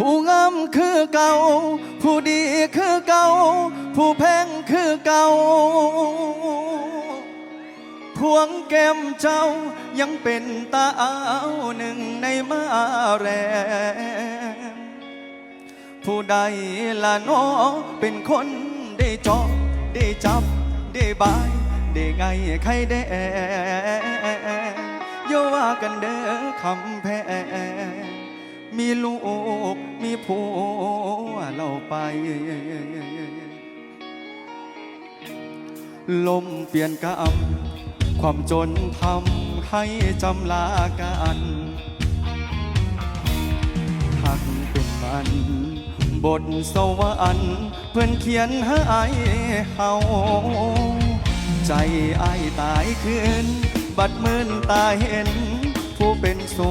ผู้งามคือเก่า ผู้ดีคือเก่า ผู้แพงคือเก่า พวงแก้มเจ้ายังเป็นตาเอาหนึ่งในมาแรงผู้ใดละนอเป็นคนได้จอบได้จับ ได้บาย ได้ไงใครได้แอย่าว่ากันเด้อคำแพง มีลูก มีผัวเราไป ลมเปลี่ยนกรรมความจนทำให้จำลากันหักเป็นมันบทสวรรค์เพื่อนเขียนให้เฮาใจไอตายคืน บัดมืนตาเห็น ผู้เป็นสู